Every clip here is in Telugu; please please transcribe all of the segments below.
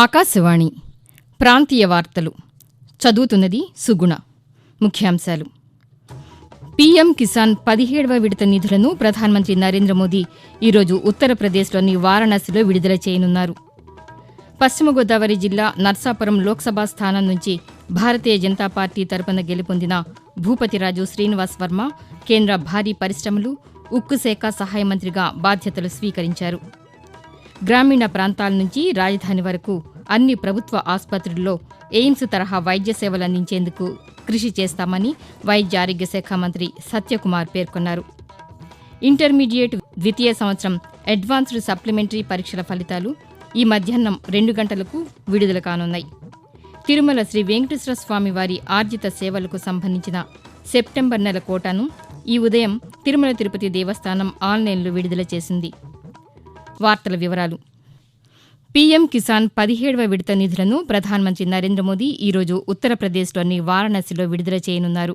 ఆకాశవాణి ప్రాంతీయ వార్తలు. చదువుతున్నది సుగుణ. ముఖ్యాంశాలు. పీఎం కిసాన్ పదిహేడవ విడత నిధులను ప్రధానమంత్రి నరేంద్ర మోదీ ఈరోజు ఉత్తరప్రదేశ్లోని వారణాసిలో విడుదల చేయనున్నారు. పశ్చిమ గోదావరి జిల్లా నర్సాపురం లోక్సభ స్థానం నుంచి భారతీయ జనతా పార్టీ తరపున గెలుపొందిన భూపతిరాజు శ్రీనివాస్ వర్మ కేంద్ర భారీ పరిశ్రమలు ఉక్కు శాఖ సహాయ మంత్రిగా బాధ్యతలు స్వీకరించారు. గ్రామీణ ప్రాంతాల నుంచి రాజధాని వరకు అన్ని ప్రభుత్వ ఆసుపత్రుల్లో ఎయిమ్స్ తరహా వైద్య సేవలు అందించేందుకు కృషి చేస్తామని వైద్య ఆరోగ్య శాఖ మంత్రి సత్యకుమార్ పేర్కొన్నారు. ఇంటర్మీడియట్ ద్వితీయ సంవత్సరం అడ్వాన్స్డ్ సప్లిమెంటరీ పరీక్షల ఫలితాలు ఈ మధ్యాహ్నం రెండు గంటలకు విడుదల కానున్నాయి. తిరుమల శ్రీ వెంకటేశ్వర స్వామి వారి ఆర్జిత సేవలకు సంబంధించిన సెప్టెంబర్ నెల కోటాను ఈ ఉదయం తిరుమల తిరుపతి దేవస్థానం ఆన్లైన్లో విడుదల చేసింది. వార్తల వివరాలు. పీఎం కిసాన్ పదిహేడవ విడత నిధులను ప్రధానమంత్రి నరేంద్ర మోదీ ఈరోజు ఉత్తరప్రదేశ్లోని వారణాసిలో విడుదల చేయనున్నారు.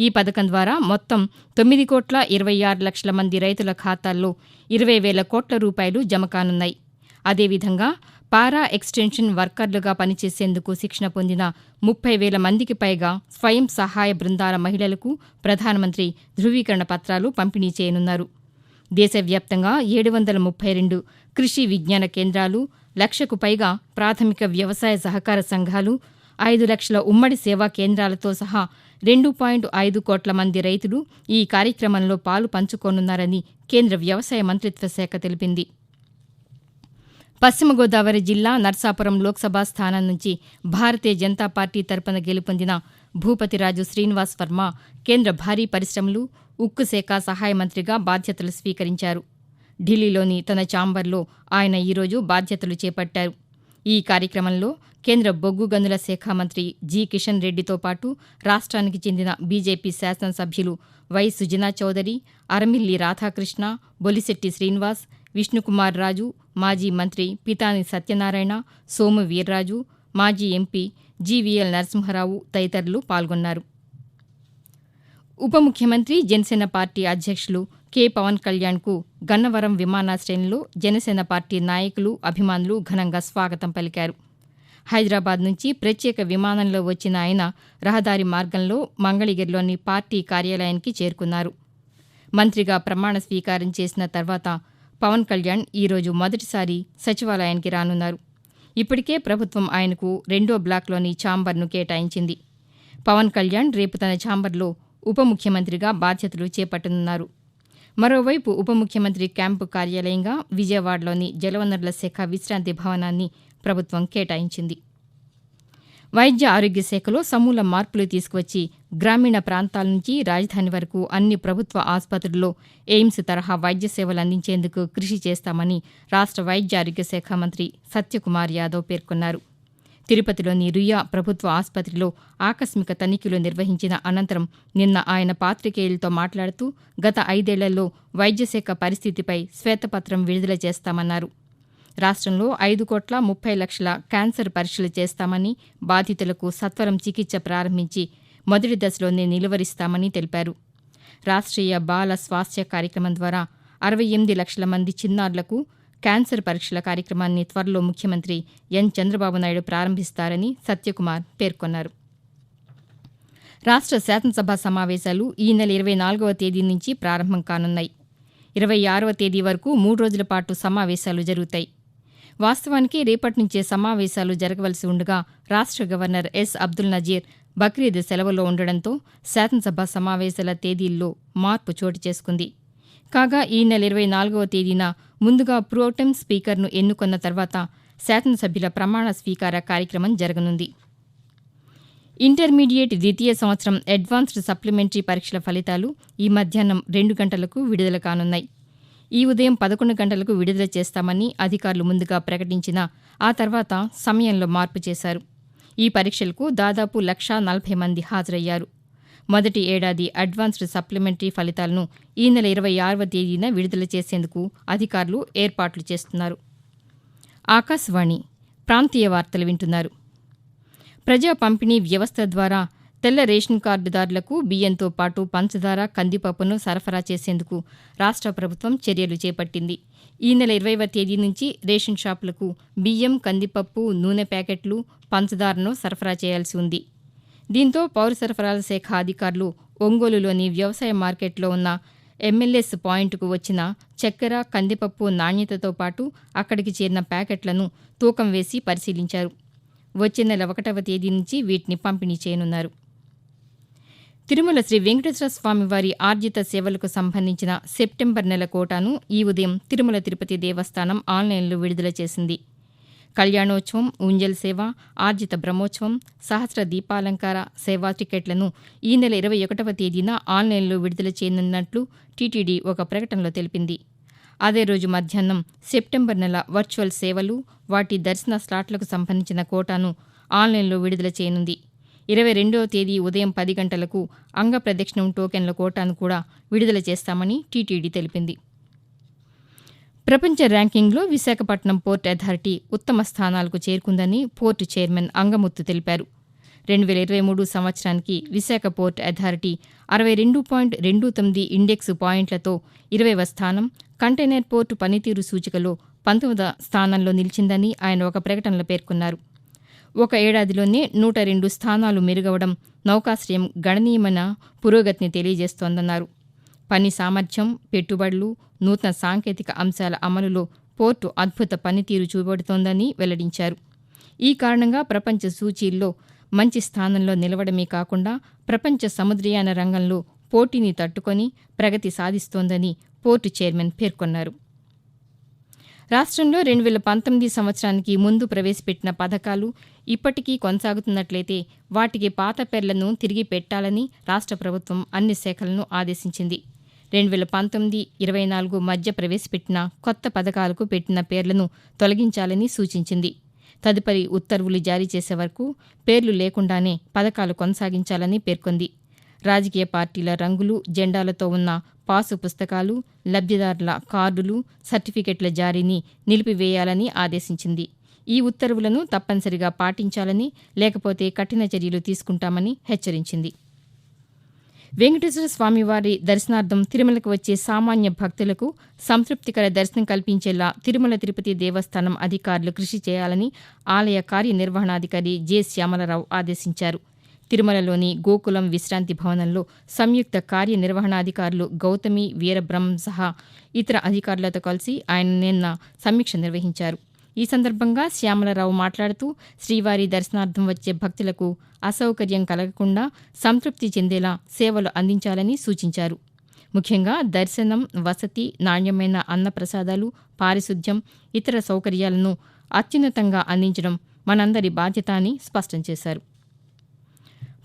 ఈ పథకం ద్వారా మొత్తం తొమ్మిది కోట్ల ఇరవై ఆరు లక్షల మంది రైతుల ఖాతాల్లో ఇరవై వేల కోట్ల రూపాయలు జమ కానున్నాయి. అదేవిధంగా పారా ఎక్స్టెన్షన్ వర్కర్లుగా పనిచేసేందుకు శిక్షణ పొందిన ముప్పై వేల మందికి పైగా స్వయం సహాయ బృందాల మహిళలకు ప్రధానమంత్రి ధృవీకరణ పత్రాలు పంపిణీ చేయనున్నారు. దేశవ్యాప్తంగా ఏడు వందల ముప్పై రెండు కృషి విజ్ఞాన కేంద్రాలు లక్షకు పైగా ప్రాథమిక వ్యవసాయ సహకార సంఘాలు ఐదు లక్షల ఉమ్మడి సేవా కేంద్రాలతో సహా రెండు పాయింట్ ఐదు కోట్ల మంది రైతులు ఈ కార్యక్రమంలో పాలు పంచుకోనున్నారని కేంద్ర వ్యవసాయ మంత్రిత్వ శాఖ తెలిపింది. పశ్చిమ గోదావరి జిల్లా నర్సాపురం లోక్సభ స్థానం నుంచి భారతీయ జనతా పార్టీ తరపున గెలుపొందిన భూపతిరాజు శ్రీనివాస్ వర్మ కేంద్ర భారీ పరిశ్రమలు ఉక్కు శాఖ సహాయ మంత్రిగా బాధ్యతలు స్వీకరించారు. ఢిల్లీలోని తన ఛాంబర్లో ఆయన ఈరోజు బాధ్యతలు చేపట్టారు. ఈ కార్యక్రమంలో కేంద్ర బొగ్గు గనుల శాఖ మంత్రి జి. కిషన్ రెడ్డితో పాటు రాష్ట్రానికి చెందిన బీజేపీ శాసనసభ్యులు వై. సుజనా చౌదరి అరమిల్లి రాధాకృష్ణ బొలిశెట్టి శ్రీనివాస్ విష్ణుకుమార్ రాజు మాజీ మంత్రి పితాని సత్యనారాయణ సోము వీర్రాజు మాజీ ఎంపీ జీవీఎల్ నరసింహారావు తదితరులు పాల్గొన్నారు. ఉప ముఖ్యమంత్రి జనసేన పార్టీ అధ్యక్షులు కె. పవన్ కళ్యాణ్కు గన్నవరం విమానాశ్రయంలో జనసేన పార్టీ నాయకులు అభిమానులు ఘనంగా స్వాగతం పలికారు. హైదరాబాద్ నుంచి ప్రత్యేక విమానంలో వచ్చిన ఆయన రహదారి మార్గంలో మంగళగిరిలోని పార్టీ కార్యాలయానికి చేరుకున్నారు. మంత్రిగా ప్రమాణ స్వీకారం చేసిన తర్వాత పవన్ కళ్యాణ్ ఈరోజు మొదటిసారి సచివాలయానికి రానున్నారు. ఇప్పటికే ప్రభుత్వం ఆయనకు రెండో బ్లాక్లోని ఛాంబర్ను కేటాయించింది. పవన్ కళ్యాణ్ రేపు తన ఛాంబర్లో ఉప ముఖ్యమంత్రిగా బాధ్యతలు చేపట్టనున్నారు. మరోవైపు ఉప ముఖ్యమంత్రి క్యాంపు కార్యాలయంగా విజయవాడలోని జలవనరుల శాఖ విశ్రాంతి భవనాన్ని ప్రభుత్వం కేటాయించింది. వైద్య ఆరోగ్య శాఖలో సమూల మార్పులు తీసుకువచ్చి గ్రామీణ ప్రాంతాల నుంచి రాజధాని వరకు అన్ని ప్రభుత్వ ఆసుపత్రుల్లో ఎయిమ్స్ తరహా వైద్య సేవలు అందించేందుకు కృషి చేస్తామని రాష్ట్ర వైద్య ఆరోగ్య శాఖ మంత్రి సత్యకుమార్ యాదవ్ పేర్కొన్నారు. తిరుపతిలోని రుయా ప్రభుత్వ ఆసుపత్రిలో ఆకస్మిక తనిఖీలు నిర్వహించిన అనంతరం నిన్న ఆయన పాతికేయులతో మాట్లాడుతూ గత ఐదేళ్ళలో వైద్యశాఖ పరిస్థితిపై శ్వేతపత్రం విడుదల చేస్తామన్నారు. రాష్ట్రంలో ఐదు కోట్ల ముప్పై లక్షల క్యాన్సర్ పరీక్షలు చేస్తామని బాధితులకు సత్వరం చికిత్స ప్రారంభించి మొదటి దశలోనే నిలువరిస్తామని తెలిపారు. రాష్ట్రీయ బాల స్వాస్థ్య కార్యక్రమం ద్వారా అరవై ఎనిమిది లక్షల మంది చిన్నారులకు క్యాన్సర్ పరీక్షల కార్యక్రమాన్ని త్వరలో ముఖ్యమంత్రి ఎన్. చంద్రబాబు నాయుడు ప్రారంభిస్తారని సత్యకుమార్ పేర్కొన్నారు. రాష్ట్ర శాసనసభ సమావేశాలు ఈ నెల ఇరవై నాలుగవ తేదీ నుంచి ప్రారంభం కానున్నాయి. ఇరవై ఆరవ తేదీ వరకు మూడు రోజుల పాటు సమావేశాలు జరుగుతాయి. వాస్తవానికి రేపటి నుంచే సమావేశాలు జరగవలసి ఉండగా రాష్ట్ర గవర్నర్ ఎస్ అబ్దుల్ నజీర్ బక్రీద్ సెలవులో ఉండడంతో శాసనసభ సమావేశాల తేదీల్లో మార్పు చోటు చేసుకుంది. కాగా ఈ నెల ఇరవై నాలుగవ తేదీన ముందుగా ప్రోటెం స్పీకర్ను ఎన్నుకొన్న తర్వాత శాసనసభ్యుల ప్రమాణ స్వీకార కార్యక్రమం జరగనుంది. ఇంటర్మీడియట్ ద్వితీయ సంవత్సరం అడ్వాన్స్డ్ సప్లిమెంటరీ పరీక్షల ఫలితాలు ఈ మధ్యాహ్నం రెండు గంటలకు విడుదల కానున్నాయి. ఈ ఉదయం పదకొండు గంటలకు విడుదల చేస్తామని అధికారులు ముందుగా ప్రకటించినా ఆ తర్వాత సమయంలో మార్పు చేశారు. ఈ పరీక్షలకు దాదాపు లక్షా నలభై మంది హాజరయ్యారు. మొదటి ఏడాది అడ్వాన్స్డ్ సప్లిమెంటరీ ఫలితాలను ఈ నెల ఇరవై ఆరవ తేదీన విడుదల చేసేందుకు అధికారులు ఏర్పాట్లు చేస్తున్నారు. ఆకాశవాణి ప్రాంతీయ వార్తలు వింటున్నారు. ప్రజా పంపిణీ వ్యవస్థ ద్వారా తెల్ల రేషన్ కార్డుదారులకు బియ్యంతో పాటు పంచదార కందిపప్పును సరఫరా చేసేందుకు రాష్ట్ర ప్రభుత్వం చర్యలు చేపట్టింది. ఈ నెల ఇరవైవ తేదీ నుంచి రేషన్ షాపులకు బియ్యం కందిపప్పు నూనె ప్యాకెట్లు పంచదారను సరఫరా చేయాల్సి ఉంది. దీంతో పౌర సరఫరాల శాఖ అధికారులు ఒంగోలులోని వ్యవసాయ మార్కెట్లో ఉన్న ఎమ్మెల్యేస్ పాయింట్కు వచ్చిన చక్కెర కందిపప్పు నాణ్యతతో పాటు అక్కడికి చేరిన ప్యాకెట్లను తూకం వేసి పరిశీలించారు. వచ్చే నెల ఒకటవ తేదీ నుంచి వీటిని పంపిణీ చేయనున్నారు. తిరుమల శ్రీ వెంకటేశ్వర స్వామి వారి ఆర్జిత సేవలకు సంబంధించిన సెప్టెంబర్ నెల కోటాను ఈ ఉదయం తిరుమల తిరుపతి దేవస్థానం ఆన్లైన్లో విడుదల చేసింది. కళ్యాణోత్సవం ఉంజల్ సేవ ఆర్జిత బ్రహ్మోత్సవం సహస్ర దీపాలంకార సేవా టికెట్లను ఈ నెల ఇరవై ఒకటవ తేదీన ఆన్లైన్లో విడుదల చేయనున్నట్లు టీటీడీ ఒక ప్రకటనలో తెలిపింది. అదే రోజు మధ్యాహ్నం సెప్టెంబర్ నెల వర్చువల్ సేవలు వాటి దర్శన స్లాట్లకు సంబంధించిన కోటాను ఆన్లైన్లో విడుదల చేయనుంది. ఇరవై రెండవ తేదీ ఉదయం పది గంటలకు అంగ ప్రదక్షిణం టోకెన్ల కోటాను కూడా విడుదల చేస్తామని టీటీడీ తెలిపింది. ప్రపంచ ర్యాంకింగ్లో విశాఖపట్నం పోర్ట్ అథారిటీ ఉత్తమ స్థానాలకు చేరుకుందని పోర్టు చైర్మన్ అంగముత్తు తెలిపారు. రెండు వేల ఇరవై మూడు సంవత్సరానికి విశాఖ పోర్ట్ అథారిటీ అరవై రెండు పాయింట్ రెండు తొమ్మిది ఇండెక్స్ పాయింట్లతో ఇరవైవ స్థానం కంటైనర్ పోర్టు పనితీరు సూచికలో పంతొమ్మిదవ స్థానంలో నిలిచిందని ఆయన ఒక ప్రకటనలో పేర్కొన్నారు. ఒక ఏడాదిలోనే నూట రెండు స్థానాలు మెరుగవడం నౌకాశ్రయం గణనీయమైన పురోగతిని తెలియజేస్తోందన్నారు. పని సామర్థ్యం పెట్టుబడులు నూతన సాంకేతిక అంశాల అమలులో పోర్టు అద్భుత పనితీరు చూపడుతోందని వెల్లడించారు. ఈ కారణంగా ప్రపంచ సూచీల్లో మంచి స్థానంలో నిలవడమే కాకుండా ప్రపంచ సముద్రయాన రంగంలో పోటీని తట్టుకొని ప్రగతి సాధిస్తోందని పోర్టు చైర్మన్ పేర్కొన్నారు. రాష్ట్రంలో రెండు వేల పంతొమ్మిది సంవత్సరానికి ముందు ప్రవేశపెట్టిన పథకాలు ఇప్పటికీ కొనసాగుతున్నట్లయితే వాటికి పాత పేర్లను తిరిగి పెట్టాలని రాష్ట్ర ప్రభుత్వం అన్ని శాఖలను ఆదేశించింది. రెండు వేల పంతొమ్మిది ఇరవై నాలుగు మధ్య ప్రవేశపెట్టిన కొత్త పథకాలకు పెట్టిన పేర్లను తొలగించాలని సూచించింది. తదుపరి ఉత్తర్వులు జారీ చేసే వరకు పేర్లు లేకుండానే పథకాలు కొనసాగించాలని పేర్కొంది. రాజకీయ పార్టీల రంగులు జెండాలతో ఉన్న పాసు పుస్తకాలు లబ్దిదారుల కార్డులు సర్టిఫికెట్ల జారీని నిలిపివేయాలని ఆదేశించింది. ఈ ఉత్తర్వులను తప్పనిసరిగా పాటించాలని లేకపోతే కఠిన చర్యలు తీసుకుంటామని హెచ్చరించింది. వెంకటేశ్వర స్వామివారి దర్శనార్థం తిరుమలకు వచ్చే సామాన్య భక్తులకు సంతృప్తికర దర్శనం కల్పించేలా తిరుమల తిరుపతి దేవస్థానం అధికారులు కృషి చేయాలని ఆలయ కార్యనిర్వహణాధికారి జె. శ్యామలరావు ఆదేశించారు. తిరుమలలోని గోకులం విశ్రాంతి భవనంలో సంయుక్త కార్యనిర్వహణాధికారులు గౌతమి వీరబ్రహ్మ సహా ఇతర అధికారులతో కలిసి ఆయన నిన్న సమీక్ష నిర్వహించారు. ఈ సందర్భంగా శ్యామలరావు మాట్లాడుతూ శ్రీవారి దర్శనార్థం వచ్చే భక్తులకు అసౌకర్యం కలగకుండా సంతృప్తి చెందేలా సేవలు అందించాలని సూచించారు. ముఖ్యంగా దర్శనం వసతి నాణ్యమైన అన్నప్రసాదాలు పారిశుద్ధ్యం ఇతర సౌకర్యాలను అత్యున్నతంగా అందించడం మనందరి బాధ్యత అని స్పష్టం చేశారు.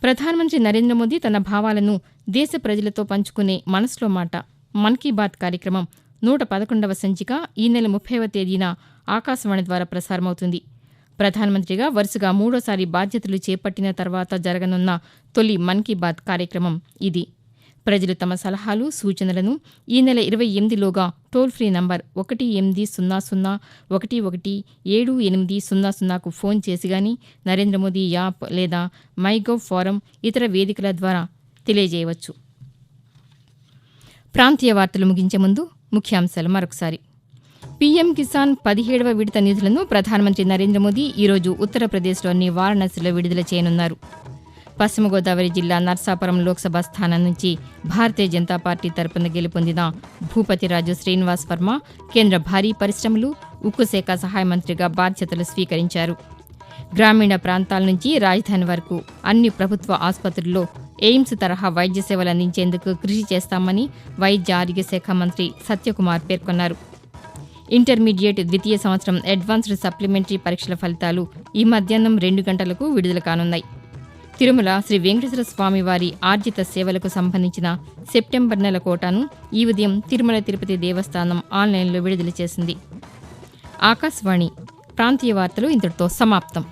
ప్రధానమంత్రి నరేంద్ర మోదీ తన భావాలను దేశ ప్రజలతో పంచుకునే మనసులో మాట. మన్ కీ బాత్ కార్యక్రమం నూట పదకొండవ సంచిక ఈ నెల ముప్పైవ తేదీన ఆకాశవాణి ద్వారా ప్రసారమవుతుంది. ప్రధానమంత్రిగా వరుసగా మూడోసారి బాధ్యతలు చేపట్టిన తర్వాత జరగనున్న తొలి మన్ కీ బాత్ కార్యక్రమం ఇది. ప్రజలు తమ సలహాలు సూచనలను ఈ నెల ఇరవై ఎనిమిదిలోగా టోల్ ఫ్రీ నంబర్ ఒకటి ఎనిమిది సున్నా సున్నా ఒకటి ఒకటి ఏడు ఎనిమిది సున్నా సున్నాకు ఫోన్ చేసి గాని నరేంద్ర మోదీ యాప్ లేదా మైగవ్ ఫోరం ఇతర వేదికల ద్వారా తెలియజేయవచ్చు. ప్రాంతీయ వార్తలు ముగించే ముందు ముఖ్యాంశాలు మరొకసారి. పీఎం కిసాన్ పదిహేడవ విడత నిధులను ప్రధానమంత్రి నరేంద్ర మోదీ ఈరోజు ఉత్తరప్రదేశ్లోని వారణాసిలో విడుదల చేయనున్నారు. పశ్చిమ గోదావరి జిల్లా నర్సాపురం లోక్సభ స్థానం నుంచి భారతీయ జనతా పార్టీ తరపున గెలుపొందిన భూపతిరాజు శ్రీనివాస్ వర్మ కేంద్ర భారీ పరిశ్రమలు ఉక్కు శాఖ సహాయ మంత్రిగా బాధ్యతలు స్వీకరించారు. గ్రామీణ ప్రాంతాల నుంచి రాజధాని వరకు అన్ని ప్రభుత్వ ఆసుపత్రుల్లో ఎయిమ్స్ తరహా వైద్య సేవలు అందించేందుకు కృషి చేస్తామని వైద్య ఆరోగ్య శాఖ మంత్రి సత్యకుమార్ పేర్కొన్నారు. ఇంటర్మీడియట్ ద్వితీయ సంవత్సరం అడ్వాన్స్డ్ సప్లిమెంటరీ పరీక్షల ఫలితాలు ఈ మధ్యాహ్నం రెండు గంటలకు విడుదల కానున్నాయి. తిరుమల శ్రీ వెంకటేశ్వర స్వామి వారి ఆర్జిత సేవలకు సంబంధించిన సెప్టెంబర్ నెల కోటాను ఈ ఉదయం తిరుమల తిరుపతి దేవస్థానం ఆన్లైన్లో విడుదల చేసింది. ఆకాశవాణి ప్రాంతీయ వార్తలు ఇంతటితో సమాప్తం.